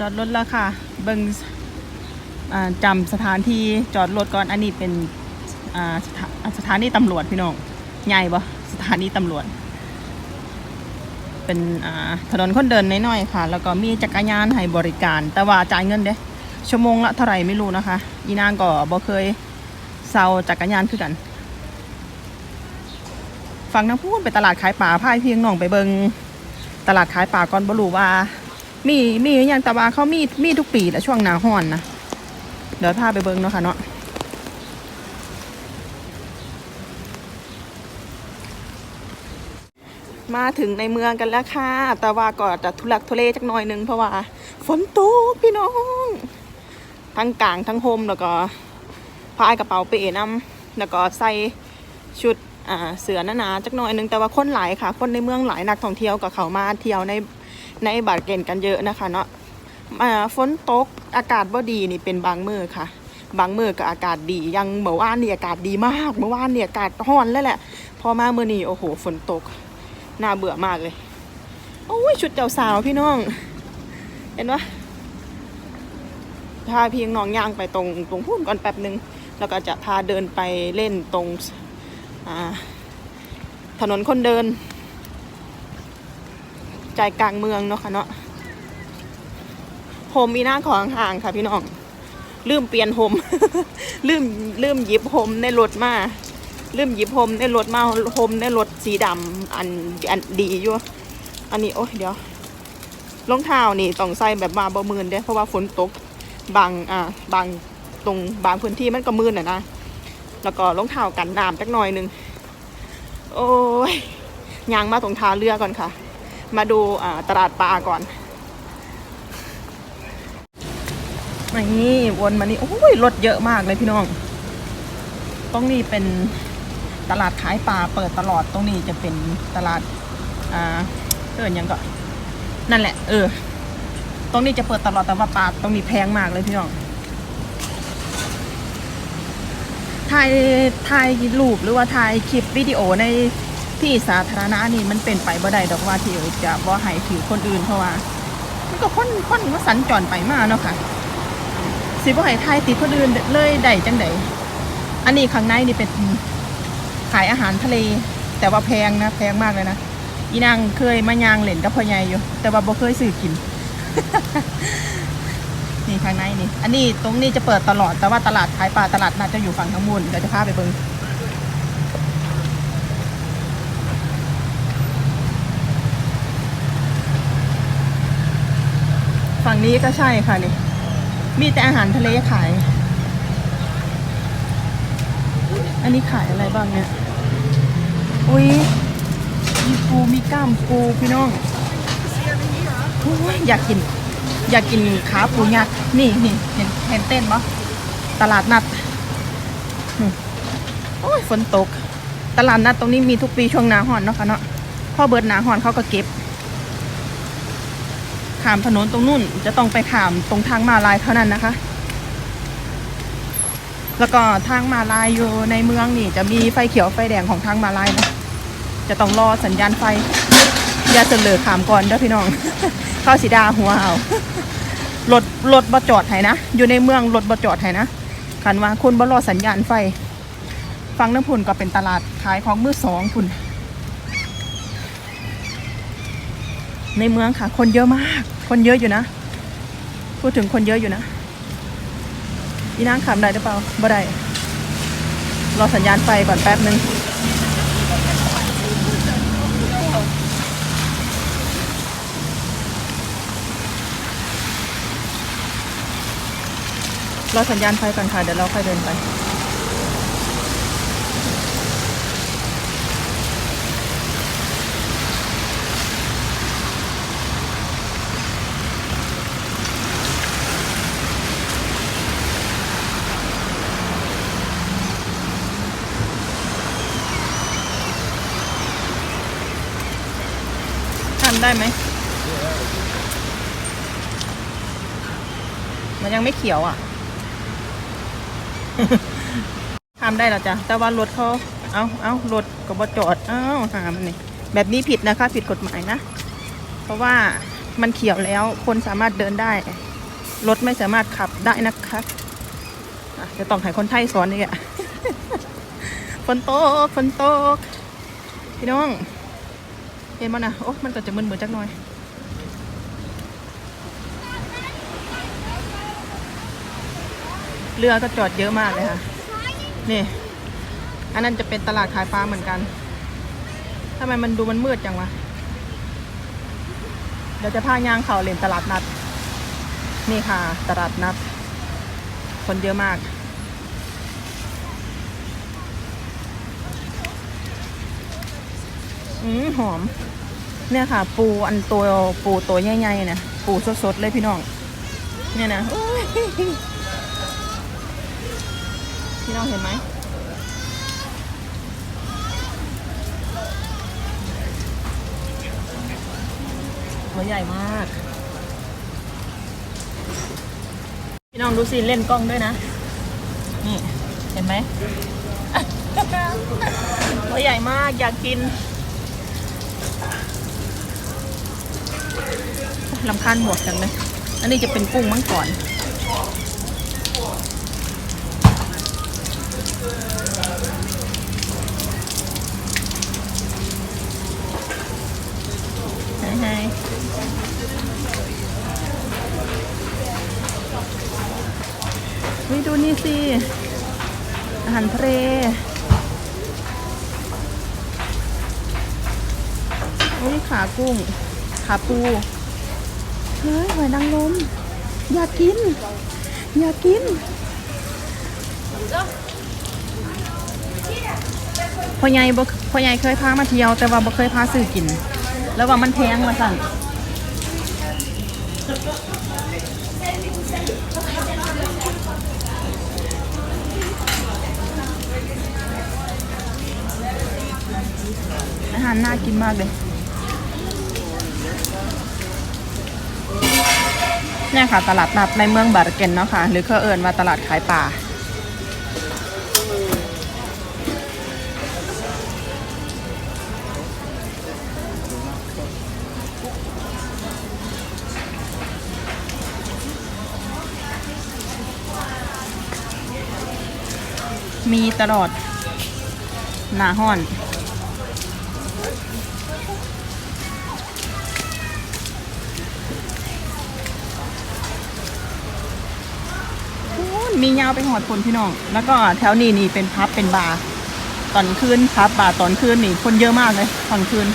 จอดรถแล้วค่ะ เบิงอ่าจำสถานที่จอดรถก่อนอันนี้เป็นสถาสถานีตำรวจพี่น้องใหญ่ปะสถานีตำรวจ เป็นถนนคนเดินน้อยๆค่ะ แล้วก็มีจักรยานให้บริการ แต่ว่าจ่ายเงินเด้ชั่วโมงละเท่าไหร่ไม่รู้นะคะอีนางก็บ่เคยเซาจักรยานคือกันฟังน้ำพูดไปตลาดขายป่าพายเพียงน้องไปเบิงตลาดขายป่าก่อนบ่รู้ว่า มีมีอย่างต่ว่าเขามีมีทุกปีแหละช่วงหนาห้อนนะเดี๋ยวพาไปเบิ้งเนาะค่ะเนาะมาถึงในเมืองกันแล้วค่ะต่ว่าก็จะทุลักทุเลจักหน่อยนึงเพราะว่า ฝนตกพี่น้อง ทั้งกลางทั้งโฮมแล้วก็พายกระเป๋าเป๋นำแล้วก็ใส่ชุดเสือหนาๆจักหน่อยนึงแต่ว่าคนหลายค่ะ คนในเมืองหลายนักท่องเที่ยวก็เขามาเที่ยวใน ในบาดเกณฑ์กันเยอะนะคะเนาะอ่าฝนตกอากาศบ่ดีนี่เป็นบางมือค่ะ บางมือก็อากาศดียังเมื่อวานนี่อากาศดีมากเมื่อวานนี่อากาศร้อนแล้วแหละ พอมาเมื่อนี้โอ้โหฝนตกน่าเบื่อมากเลยโอ้ยชุดเจ้าสาวพี่น้อง เห็นปะพาเพียงน้องย่างไปตรงตรงพุ่นก่อนแป๊บหนึ่งแล้วก็จะพาเดินไปเล่นตรงถนนคนเดิน ใจกลางเมืองเนาะค่ะเนาะโฮมมีหน้าของห่างค่ะพี่น้อง ลืมเปลี่ยนโฮมลืมลืมหยิบโฮมในรถมาลืมหยิบโฮมในรถมาโฮมในรถสีดำอันอันดีอยู่อันนี้โอ้ยเดี๋ยวรองเท้านี่ต้องใส่แบบมาบ่มืนเด้เพราะว่าฝนตกบางอ่าบางตรงบางพื้นที่มันก็มืนอะนะแล้วก็รองเท้ากันน้ำจักหน่อยนึงโอ้ยยางมาตรงทาเรือก่อนค่ะ มาดูตลาดปลาก่อนนี่วนมานี่โอ้ยรถเยอะมากเลยพี่น้อง ตรงนี้เป็นตลาดขายปลาเปิดตลอดตรงนี้จะเป็นตลาดอ่าเออยังก็ นั่นแหละ เออ ตรงนี้จะเปิดตลอดแต่ว่าปลาตรงนี้แพงมากเลยพี่น้องถ่ายถ่ายรูปหรือว่าถ่ายคลิปวิดีโอใน ที่สาธารณะนี่มันเป็นไปบ่ได้ดอกว่าที่จะบ่ให้ถือคนอื่นเพราะว่า มันก็คนคนว่าสัญจรไปมาเนาะค่ะ สิบ่ให้ถ่ายติดคนอื่นเลยได้จังไดอันนี้ข้างในนี่เป็นขายอาหารทะเล แต่ว่าแพงนะแพงมากเลยนะอีนางเคยมายางเล่นกับพ่อใหญ่อยู่ แต่ว่าบ่เคยซื้อกิน นี่ข้างในนี่ อันนี้ตรงนี้จะเปิดตลอดแต่ว่าตลาดขายปลาตลาดน่าจะอยู่ฝั่งทั้งมูลเดี๋ยวจะพาไปเบิง ฝั่งนี้ก็ใช่ค่ะนี่ มีแต่อาหารทะเลขาย อันนี้ขายอะไรบ้างเนี่ย อุ้ยมีปูมีกล้ามปูพี่น้องโอ้ยอยากกิน อยากกินขาปูยักษ์นี่นี่เห็นเห็นเต้นปะตลาดนัดโอ้ยฝนตก ตลาดนัดตรงนี้มีทุกปีช่วงหนาห่อนเนาะค่ะเนาะพ่อเบิร์ดหนาห่อนเขาก็เก็บ ขามถนนตรงนู่น จะต้องไปขามตรงทางมาลายเท่านั้นนะคะ แล้วก็ทางมาลายอยู่ในเมืองนี่ จะมีไฟเขียวไฟแดงของทางมาลายนะ จะต้องรอสัญญาณไฟ อย่าเสลอขามก่อนเด้อพี่น้อง เข้าสีดาหัวเอารถรถบ่จอดให้นะ อยู่ในเมืองรถบ่จอดให้นะคันว่าคุณบ่รอสัญญาณไฟ ฟังน้ำพุ่นก็เป็นตลาดขายของมือสองพุ่น ในเมืองค่ะ คนเยอะมาก คนเยอะอยู่นะ พูดถึงคนเยอะอยู่นะอีนางขามได้หรือเปล่าบ่ได้รอสัญญาณไฟก่อนแป๊บนึงรอสัญญาณไฟก่อนค่ะ เดี๋ยวเราค่อยเดินไปำได้ไหม มันยังไม่เขียวอะทำได้แล้วจ้ะ แต่ว่ารถเขา เอาเอารถก็บ่จอด เอาหามันนี่แบบนี้ผิดนะคะ ผิดกฎหมายนะ เพราะว่ามันเขียวแล้ว คนสามารถเดินได้ รถไม่สามารถขับได้นะคะะจะต้องให้คนไทยสอนนี่อะฝนตกฝนตกพี่น้อง เห็นมั้นะโอ้มันก็จะมึนๆจักหน่อยเรือก็จอดเยอะมากเลยค่ะ นี่ อันนั้นจะเป็นตลาดขายปลาเหมือนกันทำไมมันดูมันมืดจังวะ เดี๋ยวจะพายางเข่าเลนตลาดนัด นี่ค่ะ ตลาดนัด คนเยอะมาก อืมหอม เนี่ยค่ะ ปูอันตัวปูตัวใหญ่ๆเนี่ยปูสดๆเลยพี่น้อง เนี่ยนะพี่น้องเห็นไหมตัวใหญ่มาก พี่น้องดูสิเล่นกล้องด้วยนะ นี่ เห็นไหมตัวใหญ่มากอยากกิน ลำคาญหมวกจังเลยอันนี้จะเป็นกุ้งมังกรไฮไฮวิดูนี่สิ อาหารทะเลอุ้ยขากุ้ง ขาปูเฮ้ยหอยนางรมอยากกิน อยากกินพ่อใหญ่บ่พ่อใหญ่เคยพามาเที่ยว แต่ว่าบ่เคยพาซื้อกิน แล้วว่ามันแพงมาสั่งอาหารน่ากินมากเลย เนี่ยค่ะ ตลาดนัดในเมืองบาร์เกนเนาะค่ะ หรือเขาเอิญว่าตลาดขายปลามีตลอดหนาห้อน โอ้ยมียาวไปหอดคนพี่น้อง แล้วก็แถวนี้นี่เป็นพับเป็นบาร์ตอนคืนพับบาร์ตอนคืนนี่คนเยอะมากเลยตอนคืน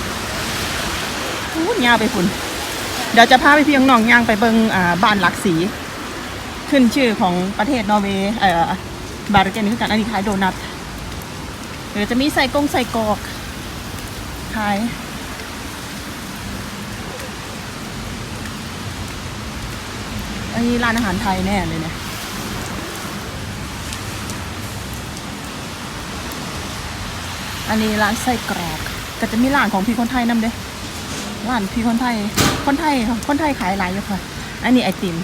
โอ้ยาวไปคุณเดี๋ยวจะพาไปพี่น้องย่างไปเบิงอ่าบ้านหลักสีขึ้นชื่อของประเทศนอร์เวย์เอ่อบาร์เกนคือกันอันนี้ขายโดนัทเดี๋ยวจะมีใส่กงใส่กอกขายอันนี้ร้านอาหารไทยแน่เลยเนี่ย อันนี้ร้านไส้กรอกก็จะมีร้านของพี่คนไทยนำเด้ร้านพี่คนไทย คนไทยค่ะคนไทยขายหลายอยู่ค่ะ อันนี้ไอติม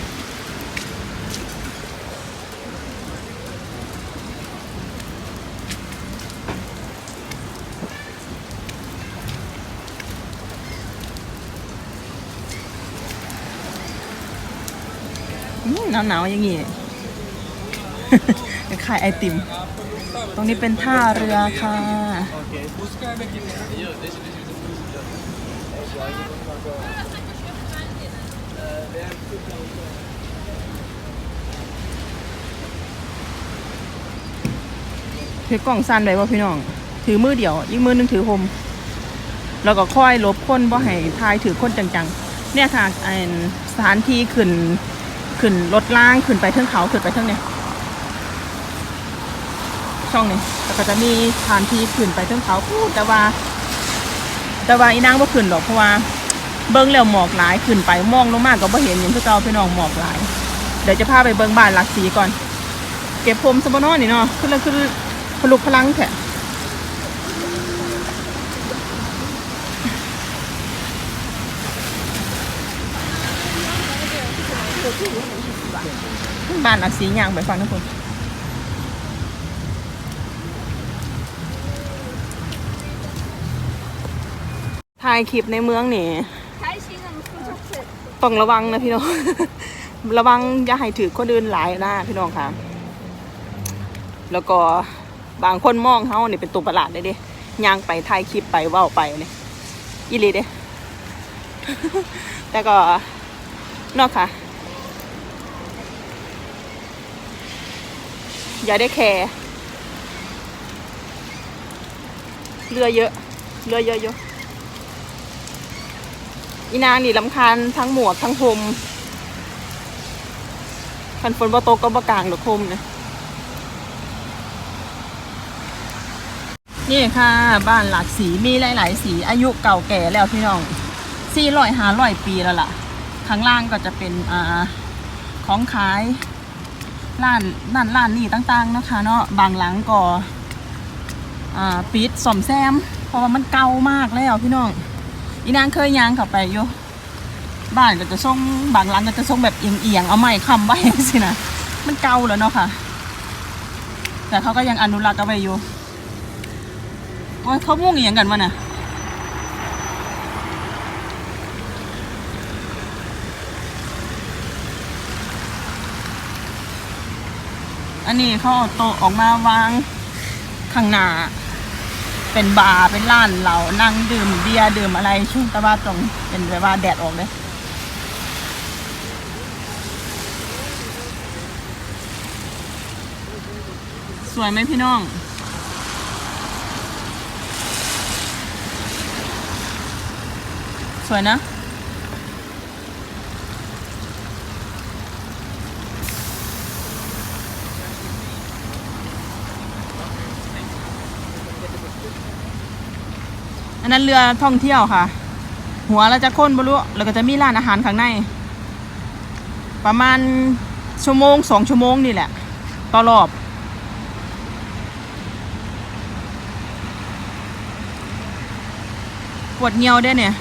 หนาวหนาวๆอย่างงี้ขายไอติม ตรงนี้เป็นท่าเรือค่ะ ถือกล่องสั้นไว้ว่าพี่น้อง ถือมือเดียว อีกมือหนึงถือโฮมแล้วก็ค่อยลบคนบ่ให้ทายถือคนจังๆ เนี่ยค่ะอันสถานที่ขึ้นขึ้นรถล่างขึ้นไปเทิงเขาขึ้นไปเทิงเนี่ย ช่องนี้แล้วก็จะมีสถานที่ขึ้นไปเทิงเขาพูดแต่ว่า แต่ว่าอีนางบ่ขึ้นหรอกเพราะว่าเบิ้งแล้วหมอกหลายขึ้นไปมองลงมากก็บ่เห็นอย่างที่เก่าพี่น้องหมอกหลาย เดี๋ยวจะพาไปเบิ้งบ้านหลักสีก่อน เก็บผมสมบนอนี่เนาะขึ้นแล้วขึ้นพลุกพลังแท้บ้านหลักสีย่างไปฟังนะคุณ ถ่ายคลิปในเมืองนี่ต้องระวังนะพี่น้อง ระวังอย่าให้ถือคนอื่นหลายนะพี่น้องค่ะ แล้วก็บางคนมองเขาเนี่ยเป็นตัวประหลาดเลยดิย่างไปถ่ายคลิปไปว่าไปเนี่ยอีลีเด้แต่ก็นอกค่ะ อย่าได้แคร์เรือเยอะ เรือเยอะเยอะ อีนางนี่ลำคาญทั้งหมวกทั้งพรมคันฝนบ่ตกก็บ่กลางดอกพรมนะนี่ค่ะ บ้านหลากสีมีหลาย ๆ สีอายุเก่าแก่แล้วพี่น้องสี่ร้อยห้าร้อยปีแล้วล่ะ ข้างล่างก็จะเป็นอ่าของขายร้านร้านร้านนี่ต่างๆนะคะเนาะบางหลังก็อ่าปิดซ่อมแซม เพราะว่ามันเก่ามากแล้วพี่น้อง อีนางเคยยางเข้าไปอยู่บ้านก็จะส่งบางหลังก็จะส่งแบบเอียงๆเอาไม้ค้ำไว้สินะมันเก่าแล้วเนาะค่ะ แต่เขาก็ยังอนุรักษ์เอาไว้อยู่โอ้ยเขามุ่งอหย่างกันวะน่ะอันนี้เขาเอาโต๊ะออกมาวางข้างหน้า เป็นบาร์เป็นร้านเรานั่งดื่มเบียร์ดื่มอะไรช่วงตะวันตรงเป็นแบบว่าแดดออกเลยสวยไหมพี่น้องสวยนะ อันนั้นเรือท่องเที่ยวค่ะ หัวเราจะค้นบรุแล้วก็จะมีร้านอาหารข้างใน ประมาณชั่วโมงสองชั่วโมงนี่แหละ ต่อรอบปวดเงียวเด้เนี่ย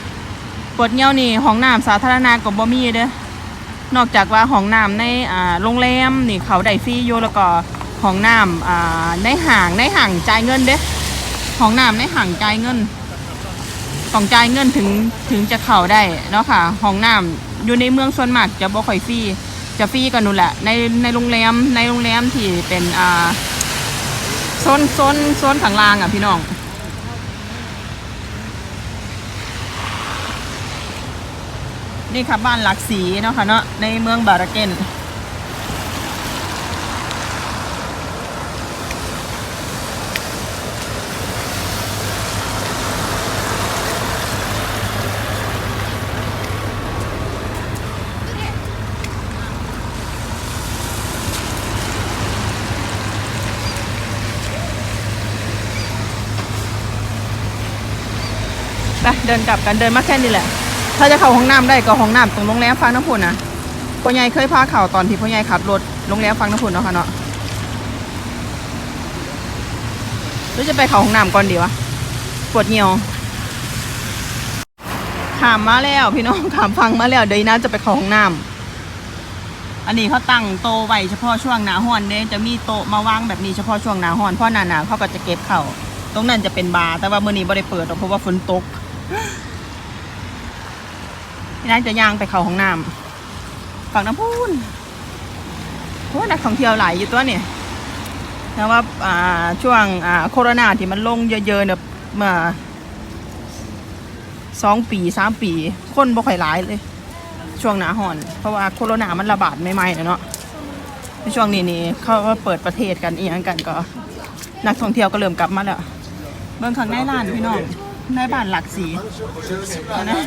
ปวดเงียวนี่ห้องน้ำสาธารณะก็บ่มีเด้อนอกจากว่าห้องน้ำในอ่าโรงแรมนี่เขาได้ฟรีอยู่แล้วก็ห้องน้ำอ่าในห่างในห่างจ่ายเงินเด้ห้องน้ำในห่างจ่ายเงิน ต้องจ่ายเงินถึงถึงจะเข้าได้เนาะค่ะห้องน้ำอยู่ในเมืองส่วนมากจะบ่ค่อยฟรีจะฟรีกันนู่นแหละในในโรงแรมในโรงแรมที่เป็นอ่าโซนโซนโซนข้างล่างอะพี่น้องนี่ค่ะบ้านหลักสีเนาะค่ะเนาะในเมืองบาราเกน ไปเดินกลับกันเดินมาแค่นี้แหละ ถ้าจะเข้าห้องน้ำได้ก็ห้องน้ำตรงโรงแรมฟังน้ำพุนนะพ่อใหญ่เคยพาเข่าตอนที่พ่อใหญ่ขับรถโรงแรมฟังน้ำพุนเนาะค่ะเนาะหรือจะไปเข้าห้องน้ำก่อนดีวะปวดเหี่ยวขามมาแล้วพี่น้องขามฟังมาแล้วเดี๋ยวน่าจะไปเข้าห้องน้ำอันนี้เขาตั้งโตไว้เฉพาะช่วงหนาห้อนเนี่ยจะมีโตมาวางแบบนี้เฉพาะช่วงหนาห้อนเพราะหนาหนาวเขาก็จะเก็บเข่าตรงนั้นจะเป็นบาร์แต่ว่ามื้อนี้ไม่ได้เปิดเพราะว่าฝนตก พี่นายจะย่างไปเขาห้องน้ำฝั่งน้ำพุนโอ้ยนักท่องเที่ยวหลายอยู่ตัวเนี่ยแต่ว่าอ่าช่วงอ่าโควิดที่มันลงเยอะๆเนี่ยมื่อสองปีสามปี คนบ่ค่อยหลายเลย ช่วงหนาห่อน เพราะว่าโควิดมันระบาดใหม่ๆน่เนาะในช่วงนี้นี่เขาก็เปิดประเทศกันอีกอย่างกันก็ นักท่องเที่ยวก็เริ่มกลับมาแล้ว เบิ่งข้างในร้านพี่น้อง ในบ้านหลักสีนะ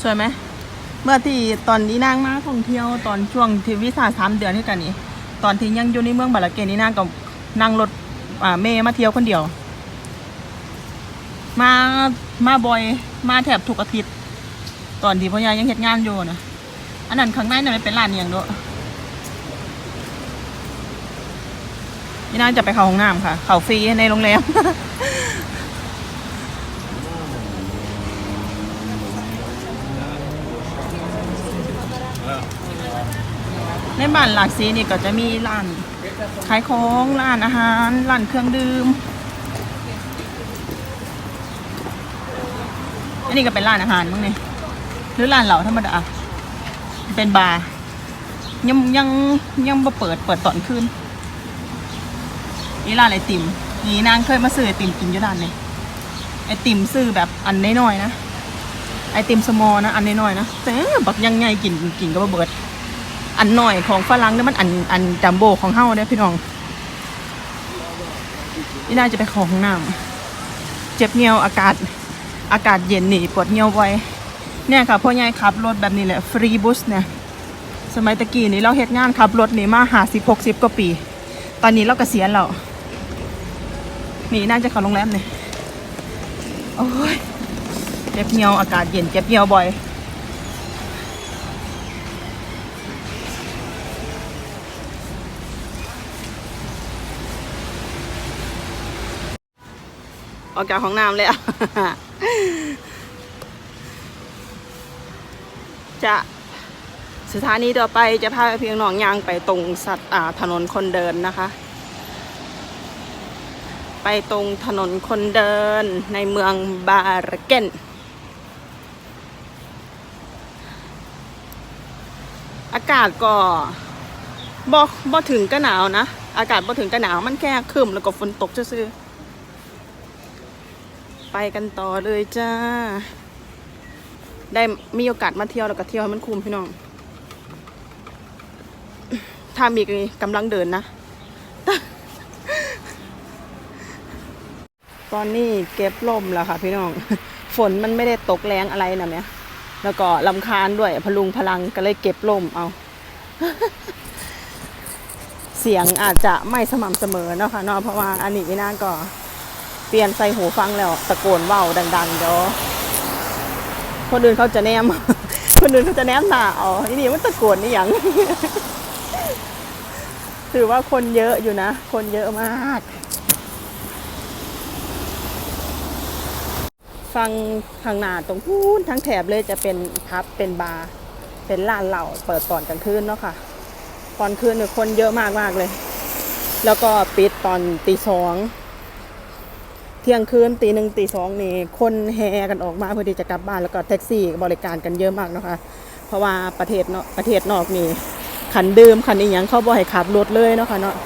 สวยไหม เมื่อที่ตอนนี้นางมาท่องเที่ยวตอนช่วงที่วิสาสามเดือนที่กันนี้ ตอนที่ยังอยู่ในเมืองบาลาเกนนี่นางก็นั่งรถอ่าเมย์มาเที่ยวคนเดียว มามาบ่อยมาแถบทุกอาทิตย์ ตอนที่พ่อยายยังเฮ็ดงานอยู่นะอันนั้นข้างในนั่นมันเป็นร้านอย่างด้วย นี่น่าจะไปเข้าห้องน้ำค่ะ เข้าฟรีในโรงแรม ในบ้านหลากสีนี่ก็จะมีร้าน ขายของ ร้านอาหาร ร้านเครื่องดื่ม อันนี้ก็เป็นร้านอาหารมั้งเนี่ยหรือร้านเหล้าธรรมดา เป็นบาร์ยังยังยังบ่เปิดเปิดตอนคืน นี่ร้านไอติม นี่นางเคยมาซื้อไอติมกินอยู่ร้านเนี่ยไอติมซื้อแบบอันน้อยๆนะ ไอติมสมอนะ อันน้อยๆนะแต่บักยังไงกินกินก็บ่เบิด อันหน่อยของฝรั่งเนี่ยมันอันอันจัมโบของเฮาเนี่ยพี่น้อง นี่น่าจะไปของห้องน้ำเจ็บเงียวอากาศอากาศเย็นนี่ปวดเงียวไว้เนี่ยค่ะพ่อใหญ่ขับรถแบบนี้แหละฟรีบุสเนี่ยสมัยตะกี้นี่เราเฮ็ดงานขับรถนี่มาหาสิบหกสิบกว่าปี ตอนนี้เรากเกษียณแล้ว นี่น่าจะเข้าโรงแรมนี่โอ้ยเจ็บเงียวอากาศเย็นเจ็บเงียวบ่อยออกจากห้องน้ำเลยอะจะสถานีต่อไปจะพาเพียงหนองยางไปตรงสัตว์ถนนคนเดินนะคะ ไปตรงถนนคนเดินในเมืองบาร์เกนอากาศก็บ่บ่ถึงก็หนาวนะ อากาศบ่ถึงก็หนาวมันแค่ครึมแล้วก็ฝนตกซื่อๆไปกันต่อเลยจ้า ได้มีโอกาสมาเที่ยวแล้วก็เที่ยวให้มันคุ้มพี่น้องถ้ามีกำลังเดินนะ ตอนนี้เก็บล่มแล้วค่ะพี่น้อง ฝนมันไม่ได้ตกแรงอะไรนะเนี่ยแล้วก็ลำคาญด้วยพลุงพลังก็เลยเก็บล่มเอา เสียงอาจจะไม่สม่ำเสมอเนาะค่ะเนาะเพราะว่าอันนี้นี่นาก็เปลี่ยนใส่หูฟังแล้วตะโกนเว้าดังๆเดี๋ยวคนอื่นเขาจะแนม คนอื่นเขาจะแนมหน้าอ๋ออันนี้มันตะโกนนี่ยังถือว่าคนเยอะอยู่นะ คนเยอะมาก ฟังทางหน้าตรงพูนทั้งแถบเลยจะเป็นพับเป็นบาร์เป็นร้านเหล้าเปิดตอนกลางคืนเนาะค่ะ ตอนคืนเนี่ยคนเยอะมากมากเลย แล้วก็ปิดตอนตีสองเที่ยงคืนตีหนึ่งตีสองนี่คนแห่กันออกมาเพื่อที่จะกลับบ้านแล้วก็แท็กซี่บริการกันเยอะมากเนาะคะเพราะว่าประเทศเนาะประเทศนอกนี่ขันดื่มขันอีหยังเข้าบ่ให้ขับรถเลยเนาะค่ะเนาะ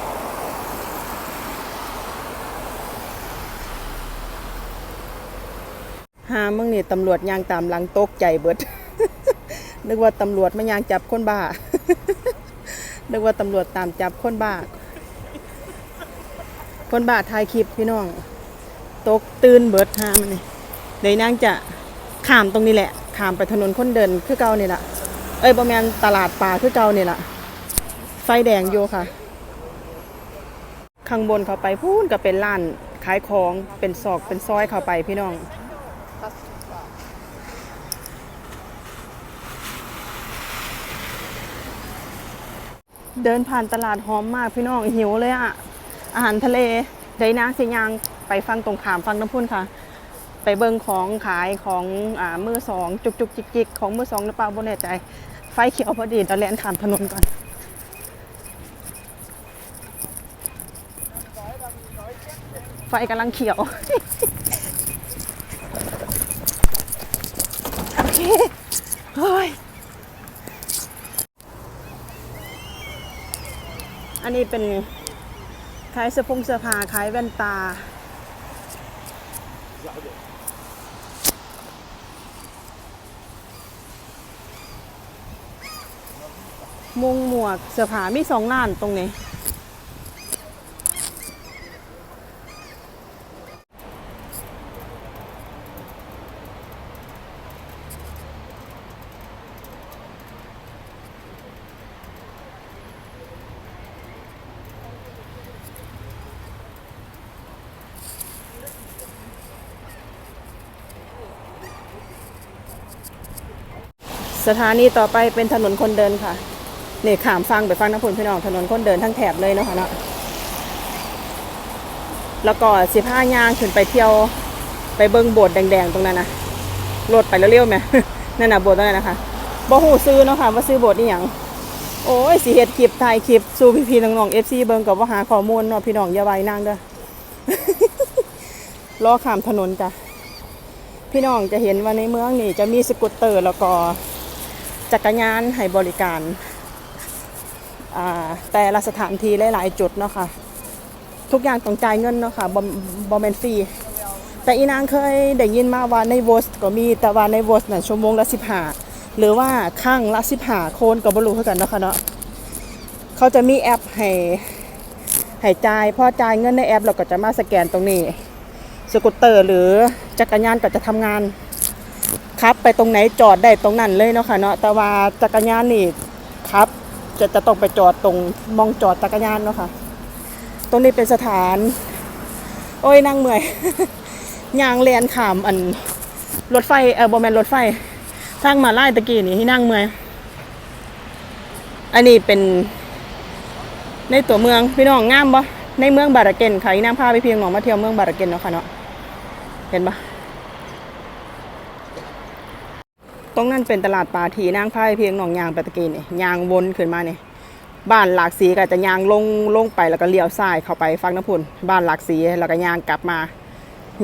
หามึงนี่ตำรวจยางตามหลังตกใจเบิด นึกว่าตำรวจไมายางจับคนบ้า นึกว่าตำรวจตามจับคนบ้า คนบ้าถ่ายคลิปพี่น้อง ตกตื่นเบิดหามันนี่เดี๋ยวนางจะข้ามตรงนี้แหละ ข้ามไปถนนคนเดินคือเก่านี่แหละเอ้ยประมาณตลาดป่าคือเก่านี่แหละไฟแดงอยู่ค่ะ ข้างบนเขาไปพูนก็เป็นร้านขายของเป็นซอกเป็นซอยเข้าไปพี่น้อง เดินผ่านตลาดหอมมากพี่น้องหิวเลยอะอาหารทะเลเดยวนะสิยางไปฟังตรงขามฟังน้ำพุ่นค่ะ ไปเบิงของขายของอ่ามือสองจุกจุกจิกจิกของมือสองหรือเปล่าบ่แน่ใจ ไฟเขียวพอดีเราแล่นขามถนนก่อนไฟกำลังเขียวโอเคเฮ้ย นนี้เป็นขายเสื้อผงเสื้อผ้าขายแว่นตา มุงหมวกเสื้อผ้ามีสองล้านตรงนี้ สถานีต่อไปเป็นถนนคนเดินค่ะเนี่ขามฟังไปฟังน้ำพุนพี่น้องถนนคนเดินทั้งแถบเลยเนาะค่ะเนาะแล้วก็สิบห้ายางขึ้นไปเที่ยวไปเบิ้งโบสถ์แดงๆตรงนั้นนะรถไปแล้วเร็วไหมนั่นน่ะโบสถ์ตรงนั้นนะคะบ่หูซื้อเนาะค่ะว่าซื้อโบสถ์นี่หยังโอ้ยสิเฮ็ดคลิปถ่ายคลิปสู่พี่ๆน้องๆ FC เบิ่งกับว่าหาข้อมูลเนาะพี่น้องอย่าไว้นางเด้อรอขามถนนจ้ะพี่น้องจะเห็นว่าในเมืองนี่จะมีสกูตเตอร์แล้วก็ จักรยานให้บริการแต่ละสถานที่หลาย ๆ จุดเนาะค่ะทุกอย่างต้องจ่ายเงินเนาะค่ะบอมเมนฟรีแต่อีนางเคยได้ยินมาว่าในวอสก็มีแต่ว่าในวอสน่ะชั่วโมงละสิบห้าหรือว่าข้างละสิบห้าโคนกับบรูเท่ากันเนาะค่ะเนาะเขาจะมีแอปให้ให้จ่ายพอจ่ายเงินในแอปเราก็จะมาสแกนตรงนี้ สกูตเตอร์หรือจักรยานก็จะทำงาน ครับ ไปตรงไหนจอดได้ตรงนั้นเลยเนาะค่ะเนาะแต่ว่าจักรยานนี่ครับ จะจะต้องไปจอดตรงมองจอดจักรยานเนาะค่ะตรงนี้เป็นสถาน โอ้ยนั่งเมื่อยยางเลียนขามอันรถไฟเออโบแมนรถไฟทางมาไล่ตะกี้นี่ที่นั่งเมื่อยอันนี้เป็นในตัวเมืองพี่น้องงามปะในเมืองบาราเกนค่ะอีนางพาไปเพียงหนองมาเที่ยวเมืองบาราเกนเนาะค่ะเนาะเห็นปะ ตรงนั้นเป็นตลาดปลาทีนางพาไปเพียงหนองยางปตะกีนี่ยางวนขึ้นมาเนี่ยบ้านหลากสีก็จะยางลงลงไปแล้วก็เลี้ยวซ้ายเข้าไปฟังน้ำพุนบ้านหลากสีแล้วก็ยางกลับมา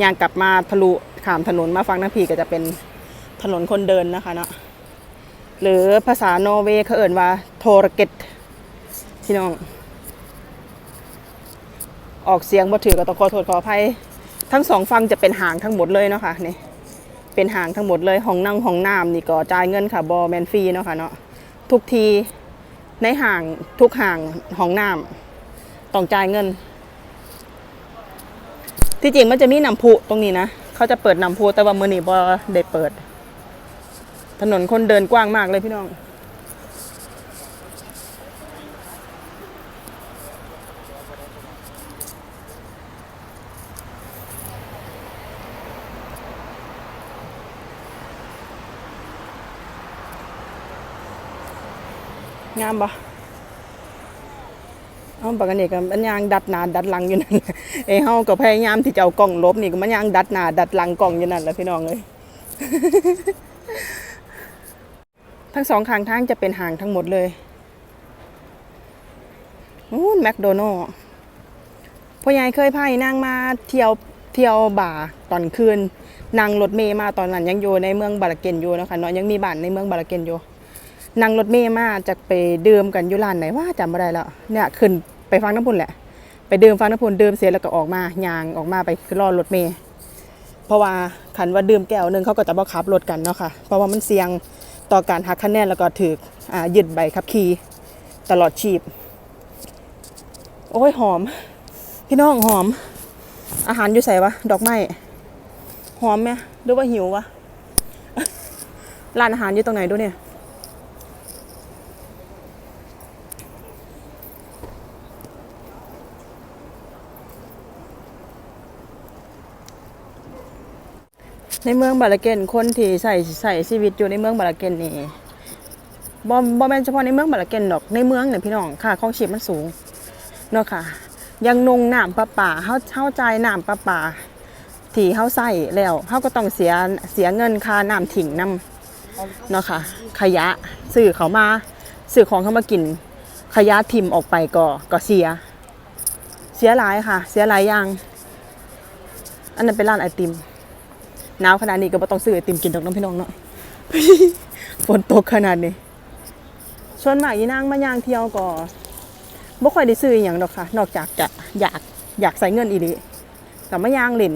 ยางกลับมาทะลุข้ามถนนมาฟังน้ำพีก็จะเป็นถนนคนเดินนะคะเนาะหรือภาษาโนเวย์เขาเอ่นว่าโทรเกตพี่น้อง ออกเสียงบ่ถือก็ต้องขอโทษขออภัย ทั้งสองฝั่งจะเป็นห่างทั้งหมดเลยเนาะค่ะนี่ เป็นหางทั้งหมดเลยห้องนั่งห้องน้ำนี่ก็จ่ายเงินค่ะบอแมนฟรีเนาะค่ะเนาะทุกทีในห่างทุกห่างห้องน้ำต้องจ่ายเงิน ที่จริงมันจะมีน้ำพุตรงนี้นะเขาจะเปิดน้ำพุแต่ว่ามือนี่บอได้เปิด ถนนคนเดินกว้างมากเลยพี่น้อง งามปะเอาปกติก็มันยางดัดหนาดัดหลังอยู่นั่นเอ้เฮาก็พยายามที่จะเอากล้องลบนี่ก็มันยางดัดหนาดัดหลังกล้องอยู่นั่นแหละพี่น้องเลยทั้งสองข้างทางจะเป็นห่างทั้งหมดเลยนู้นแมคโดนัลล์พ่อใหญ่เคยพายนางมาเที่ยวเที่ยวบ่าร์ตอนคืนนั่งรถเมย์มาตอนนั้นยังอยู่ในเมืองบาราเกนอยู่นะคะเนาะยังมีบ้านในเมืองบาราเกนอยู่ นั่งรถเมย์มาจะไปดื่มกันยู่ร้านไหนว่าจำไม่ได้แล้วเนี่ยขึ้นไปฟังน้ำพุนแหละ ไปดื่มฟังน้ำพุนดื่มเสร็จแล้วก็ออกมายางออกมาไปรอรถเมย์เพราะว่าขันว่าดื่มแก้วนึงเขาก็จะบังคับรถกันเนาะค่ะเพราะว่ามันเสี่ยงต่อการหักคะแนนแล้วก็ถืออ่ายึดใบขับขี่ตลอดชีพ โอ้ยหอม พี่น้องหอม อาหารอยู่ใส่วะดอกไม้หอมไหมหรือว่าหิววะร้านอาหารอยู่ตรงไหนดูเนี่ย ในเมืองบาราเกนคนที่ใส่ใส่ชีวิตอยู่ในเมืองบาราเกนนี่บอมบอมแมนเฉพาะในเมืองบาราเกนดอกในเมืองเนี่ยพี่น้องค่าของชีพมันสูงเนาะค่ะ ยังนงน้ำประปาเฮาเฮาใจน้ำประปาที่เฮาใส่แล้วเฮาก็ต้องเสียเสียเงินค่าน้ำถิ่งน้ำเนาะค่ะ ขยะซื้อเขามาซื้อของเขามากิน ขยะทิมออกไปก็ก็เสีย เสียหลายค่ะ เสียหลายอย่าง อันนั้นเป็นร้านไอติม หนาวขนาดนี้ก็บ่ต้องซื้อไอติมกินดอกน้องพี่น้องเนาะฝนตกขนาดนี้ชวนมากยีนางมาย่างเที่ยวก็บ่ค่อยได้ซื้ออหย่างดอกค่ะ นอกจากจะอยากอยากใส่เงินอีหลีกับมาย่างเล่น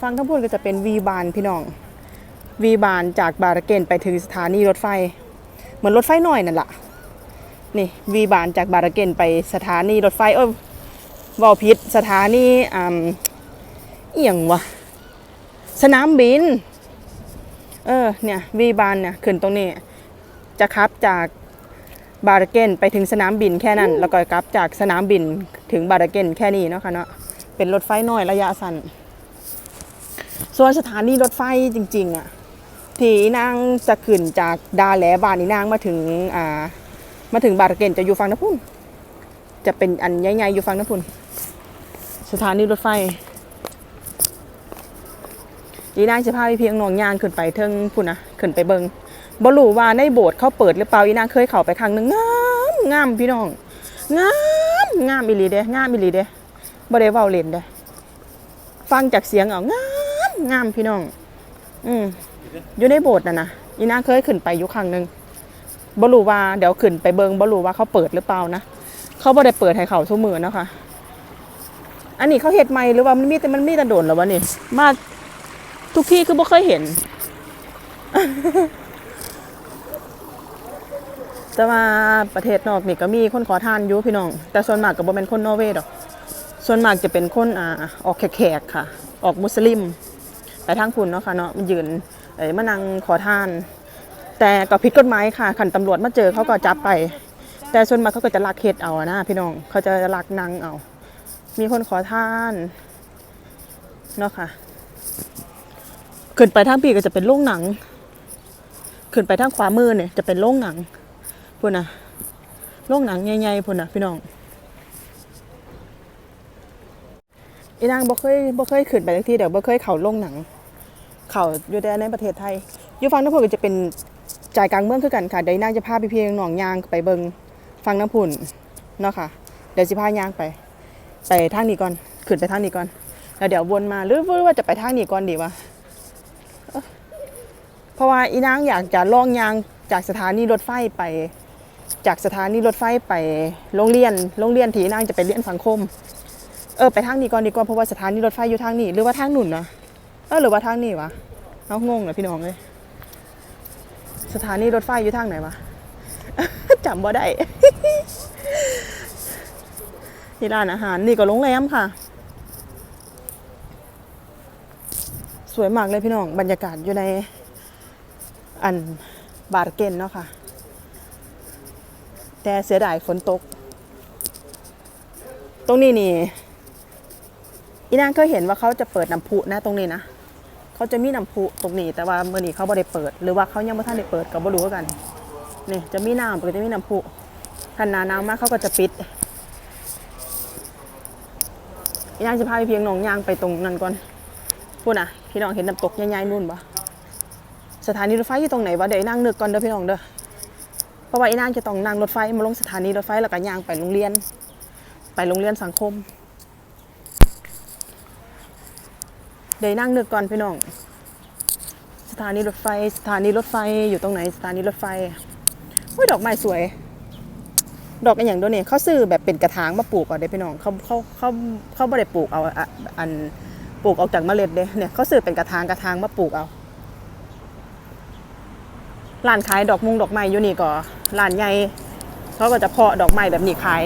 ฟังคำพูดก็จะเป็นวีบานพี่น้องวีบานจากบาราเกนไปถึงสถานีรถไฟ เหมือนรถไฟหน้อยนั่นแหละนี่วีบานจากบาราเกนไปสถานีรถไฟเอ้ยเว่าพิษสถานีอ่าเอียงวะ สนามบิน เออ เนี่ยวีบานเนี่ยขึ้นตรงนี้ จะขับจากบาราเกนไปถึงสนามบินแค่นั้น แล้วก็กลับจากสนามบินถึงบาราเกนแค่นี้เนาะค่ะเนาะ เป็นรถไฟน้อยระยะสั้น ส่วนสถานีรถไฟจริง ๆอะ ที่นางจะขึ้นจากดาแหลบานนี่นางมาถึง อ่า มาถึงบาราเกนจะอยู่ฝั่งน้ำพุนจะเป็นอันใหญ่ๆอยู่ฝั่งน้ำพุนสถานีรถไฟ ยีนางจะพาไปเพียงหนองยางขึ้นไปเทิงพุ่นนะขึ้นไปเบิงบ่รู้ว่าในโบสถ์เขาเปิดหรือเปล่ายีนางเคยเข้าไปครั้งหนึ่งงามงามพี่น้องงามงามอีหลีเด้งามอีหลีเด้บ่ได้เว้าเล่นเด้ฟังจากเสียงเอางามงามพี่น้อง อืมอยู่ในโบสถ์น่ะนะอีน่าเคยขึ้นไปอยู่ครั้งหนึ่งบ่รู้ว่าเดี๋ยวขึ้นไปเบิงบ่รู้ว่าเขาเปิดหรือเปล่านะเขาบ่ได้เปิดให้เขาทุกมือเนาะคะอันนี้เขาเฮ็ดใหม่หรือว่ามันมีแต่มันมีแต่โดนแล้ววะนี่มา ทุกที่คือบ่เคยเห็น แต่ว่าประเทศนอกนี่ก็มีคนขอทานอยู่พี่น้อง แต่ส่วนมากก็บ่เป็นคนนอร์เวย์ดอก ส่วนมากจะเป็นคนอ่าออกแขกๆค่ะ ออกมุสลิม ไปทางคุณเนาะค่ะเนาะมันยืนเอ้ยมานั่งขอทาน แต่ก็ผิดกฎหมายค่ะขันตำรวจมาเจอเขาก็จับไป แต่ส่วนมากเขาก็จะลักเฮ็ดเอานะพี่น้องเขาจะลักนางเอา มีคนขอทานเนาะค่ะ ขึ้นไปทางปีก็จะเป็นโรงหนัง ขึ้นไปทางขวามือเนี่ยจะเป็นโรงหนังพุ่นนะโรงหนังใหญ่ๆพุ่นนะพี่น้องอีนางบ่เคยบ่เคยขึ้นไปทักที่เดี๋ยวบ่เคยเข้าโรงหนัง เข้าอยู่แต่ในประเทศไทยอยู่ฝั่งน้ำพุนก็จะเป็นใจกลางเมืองคือกันค่ะเดี๋ยวนางจะพาพี่พี่น้องยางไปเบิงฟังน้ำพุนเนาะค่ะเดี๋ยวสิพายางไปไปทางนี้ก่อนขึ้นไปทางนี้ก่อนแล้วเดี๋ยววนมาหรือว่าจะไปทางนี้ก่อนดีวะ เพราะว่าอีนางอยากจะล่องยางจากสถานีรถไฟไป จากสถานีรถไฟไปโรงเรียนโรงเรียนที่นางจะไปเรียนสังคม เออไปทางนี้ก่อนดีกว่าเพราะว่าสถานีรถไฟอยู่ทางนี้ หรือว่าทางหนุนนะเออหรือว่าทางนี้วะเอางงเลยพี่น้องเลยสถานีรถไฟอยู่ทางไหนวะจำบ่ได้ที่ร้านอาหารนี่ก็โรงแรมค่ะ สวยมากเลยพี่น้องบรรยากาศอยู่ใน อันบาร์เกนเนาะค่ะ แต่เสียดายฝนตก ตรงนี้นี่อีนางเคยเห็นว่าเขาจะเปิดน้ำพุนะตรงนี้นะเขาจะมีน้ำพุตรงนี้ แต่ว่าเมื่อนี้เขาบ่ได้เปิด หรือว่าเขายังไม่ทันได้เปิดก็บ่รู้กันนี่จะมีน้ำก็จะมีน้ำพุคันนานาวมากเขาก็จะปิดย่างจะพาไปเพียงหนองยางไปตรงนั้นก่อนพูดนะพี่น้องเห็นน้ำตกใหญ่ๆนู่นปะ สถานีรถไฟอยู่ตรงไหนวะเดี๋ยวนั่งนึกก่อนเด้อพี่น้องเด้อเพราะว่าอีนางจะต้องนั่งรถไฟมาลงสถานีรถไฟแล้วก็ย่างไปโรงเรียน ไปโรงเรียนสังคม เดี๋ยวนั่งนึกก่อนพี่น้อง สถานีรถไฟสถานีรถไฟอยู่ตรงไหนสถานีรถไฟเฮ้ยดอกไม้สวย ดอกอันอย่างตัวนี้เขาซื้อแบบเป็นกระถางมาปลูกก่อนเด้พี่น้องเขาเขาเขาเขาไม่ได้ปลูกเอาอะอันปลูกออกจากเมล็ดเด้เนี่ยเขาซื้อเป็นกระถางกระถางมาปลูกเอา ร้านขายดอกมุงดอกไม้อยู่นี่ก็ร้านใหญ่เขาก็จะเพาะดอกไม้แบบนี้ขาย